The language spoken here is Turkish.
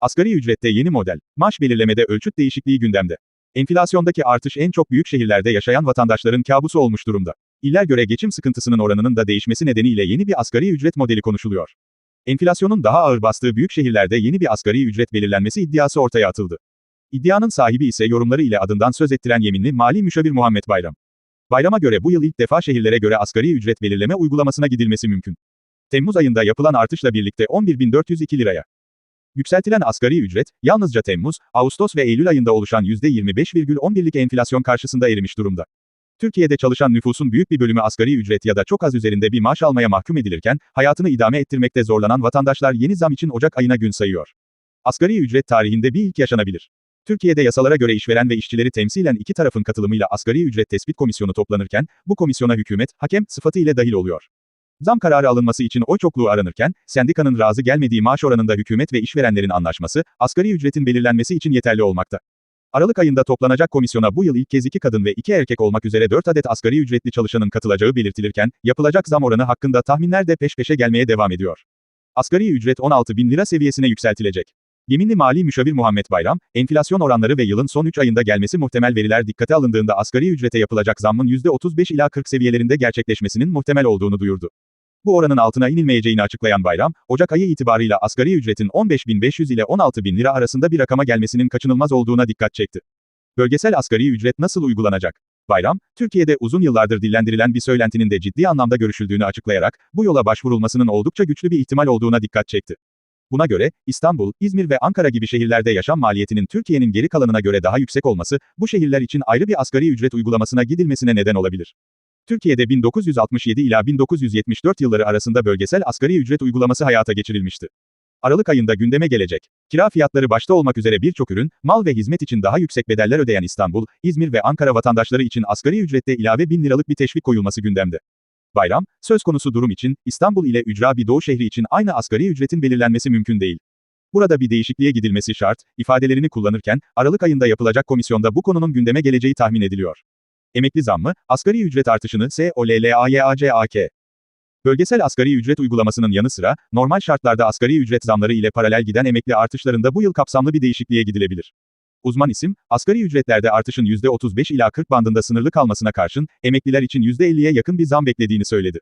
Asgari ücrette yeni model. Maaş belirlemede ölçüt değişikliği gündemde. Enflasyondaki artış en çok büyük şehirlerde yaşayan vatandaşların kabusu olmuş durumda. İller göre geçim sıkıntısının oranının da değişmesi nedeniyle yeni bir asgari ücret modeli konuşuluyor. Enflasyonun daha ağır bastığı büyük şehirlerde yeni bir asgari ücret belirlenmesi iddiası ortaya atıldı. İddianın sahibi ise yorumları ile adından söz ettiren yeminli mali müşavir Muhammed Bayram. Bayrama göre bu yıl ilk defa şehirlere göre asgari ücret belirleme uygulamasına gidilmesi mümkün. Temmuz ayında yapılan artışla birlikte 11.402 liraya. Yükseltilen asgari ücret, yalnızca Temmuz, Ağustos ve Eylül ayında oluşan %25,11'lik enflasyon karşısında erimiş durumda. Türkiye'de çalışan nüfusun büyük bir bölümü asgari ücret ya da çok az üzerinde bir maaş almaya mahkum edilirken, hayatını idame ettirmekte zorlanan vatandaşlar yeni zam için Ocak ayına gün sayıyor. Asgari ücret tarihinde bir ilk yaşanabilir. Türkiye'de yasalara göre işveren ve işçileri temsilen iki tarafın katılımıyla asgari ücret tespit komisyonu toplanırken, bu komisyona hükümet, hakem, sıfatı ile dahil oluyor. Zam kararı alınması için oy çokluğu aranırken, sendikanın razı gelmediği maaş oranında hükümet ve işverenlerin anlaşması, asgari ücretin belirlenmesi için yeterli olmakta. Aralık ayında toplanacak komisyona bu yıl ilk kez iki kadın ve iki erkek olmak üzere 4 adet asgari ücretli çalışanın katılacağı belirtilirken, yapılacak zam oranı hakkında tahminler de peş peşe gelmeye devam ediyor. Asgari ücret 16 bin lira seviyesine yükseltilecek. Yeminli Mali Müşavir Muhammed Bayram, enflasyon oranları ve yılın son 3 ayında gelmesi muhtemel veriler dikkate alındığında asgari ücrete yapılacak zammın %35 ila 40 seviyelerinde gerçekleşmesinin muhtemel olduğunu duyurdu. Bu oranın altına inilmeyeceğini açıklayan Bayram, Ocak ayı itibarıyla asgari ücretin 15.500 ile 16.000 lira arasında bir rakama gelmesinin kaçınılmaz olduğuna dikkat çekti. Bölgesel asgari ücret nasıl uygulanacak? Bayram, Türkiye'de uzun yıllardır dillendirilen bir söylentinin de ciddi anlamda görüşüldüğünü açıklayarak, bu yola başvurulmasının oldukça güçlü bir ihtimal olduğuna dikkat çekti. Buna göre, İstanbul, İzmir ve Ankara gibi şehirlerde yaşam maliyetinin Türkiye'nin geri kalanına göre daha yüksek olması, bu şehirler için ayrı bir asgari ücret uygulamasına gidilmesine neden olabilir. Türkiye'de 1967 ila 1974 yılları arasında bölgesel asgari ücret uygulaması hayata geçirilmişti. Aralık ayında gündeme gelecek. Kira fiyatları başta olmak üzere birçok ürün, mal ve hizmet için daha yüksek bedeller ödeyen İstanbul, İzmir ve Ankara vatandaşları için asgari ücrette ilave 1000 liralık bir teşvik koyulması gündemde. Bayram, söz konusu durum için, İstanbul ile ücra bir doğu şehri için aynı asgari ücretin belirlenmesi mümkün değil. Burada bir değişikliğe gidilmesi şart, ifadelerini kullanırken, Aralık ayında yapılacak komisyonda bu konunun gündeme geleceği tahmin ediliyor. Emekli zammı, asgari ücret artışını SOLLAYACAK. Bölgesel asgari ücret uygulamasının yanı sıra, normal şartlarda asgari ücret zamları ile paralel giden emekli artışlarında bu yıl kapsamlı bir değişikliğe gidilebilir. Uzman isim, asgari ücretlerde artışın %35 ila 40 bandında sınırlı kalmasına karşın, emekliler için %50'ye yakın bir zam beklediğini söyledi.